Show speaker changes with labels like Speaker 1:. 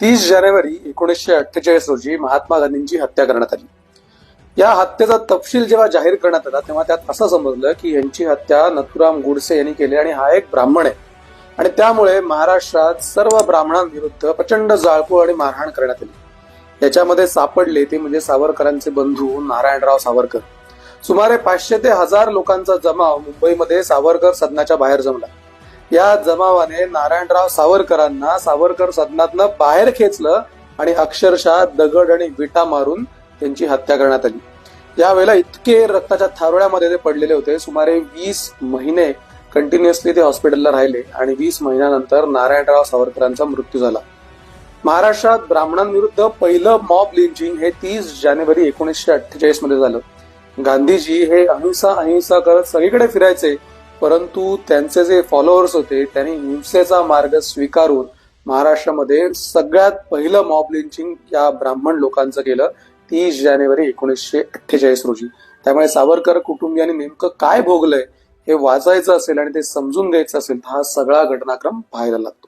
Speaker 1: तीस जानेवारी एकोणीसशे अठ्ठेचाळीस रोजी महात्मा गांधींची हत्या करण्यात आली. या हत्येचा तपशील जेव्हा जाहीर करण्यात आला तेव्हा त्यात असं समजलं की यांची हत्या नथुराम गुडसे यांनी केली आणि हा एक ब्राह्मण आहे. आणि त्यामुळे महाराष्ट्रात सर्व ब्राह्मणांविरुद्ध प्रचंड जाळपोळ आणि मारहाण करण्यात आली. याच्यामध्ये सापडले ते म्हणजे सावरकरांचे बंधू नारायणराव सावरकर. सुमारे पाचशे ते हजार लोकांचा जमाव मुंबईमध्ये सावरकर सदनाच्या बाहेर जमला. या जमावाने नारायणराव सावरकरांना सावरकर सदनातनं बाहेर खेचलं आणि अक्षरशः दगड आणि विटा मारून त्यांची हत्या करण्यात आली. यावेळेला इतके रक्ताच्या थारोळ्यामध्ये ते पडलेले होते. सुमारे वीस महिने कंटिन्युअसली ते हॉस्पिटलला राहिले आणि वीस महिन्यानंतर नारायणराव सावरकरांचा मृत्यू झाला. महाराष्ट्रात ब्राह्मणांविरुद्ध पहिलं मॉब लिंचिंग हे तीस जानेवारी एकोणीसशे अठ्ठेचाळीसमध्ये झालं. गांधीजी हे अहिंसा अहिंसा करत सगळीकडे फिरायचे. परंतु त्यांचे जे फॉलोअर्स होते त्यांनी हिंसेचा मार्ग स्वीकारून महाराष्ट्रामध्ये सगळ्यात पहिलं मॉब लिंचिंग या ब्राह्मण लोकांचं केलं तीस जानेवारी एकोणीसशे अठ्ठेचाळीस रोजी. त्यामुळे सावरकर कुटुंबियांनी नेमकं काय भोगलंय हे वाचायचं असेल आणि ते समजून घ्यायचं असेल हा सगळा घटनाक्रम पाहायला लागतो.